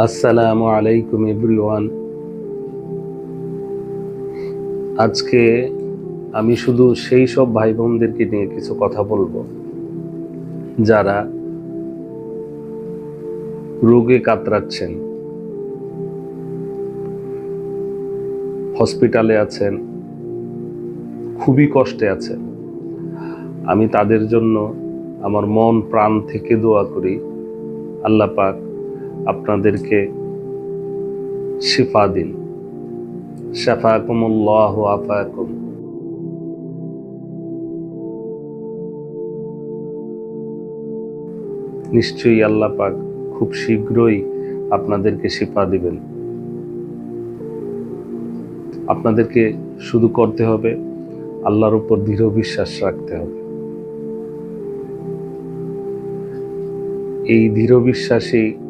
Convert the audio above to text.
আসসালামু আলাইকুম এভরিওয়ান। আজকে আমি শুধু সেই সব ভাই বোনদেরকে নিয়ে কিছু কথা বলব, যারা রোগে কাতরাচ্ছেন, হসপিটালে আছেন, খুবই কষ্টে আছেন। আমি তাদের জন্য আমার মন, প্রাণ থেকে দোয়া করি। আল্লাহ পাক আপনাদেরকে শিফা দিন। শাফাকুমুল্লাহ আফাকুম। নিশ্চয়ই আল্লাহ পাক খুব শীঘ্রই আপনাদেরকে শিফা দিবেন। আপনাদেরকে শুধু করতে হবে, আল্লাহর উপর দৃঢ় বিশ্বাস রাখতে হবে। এই দৃঢ় বিশ্বাসী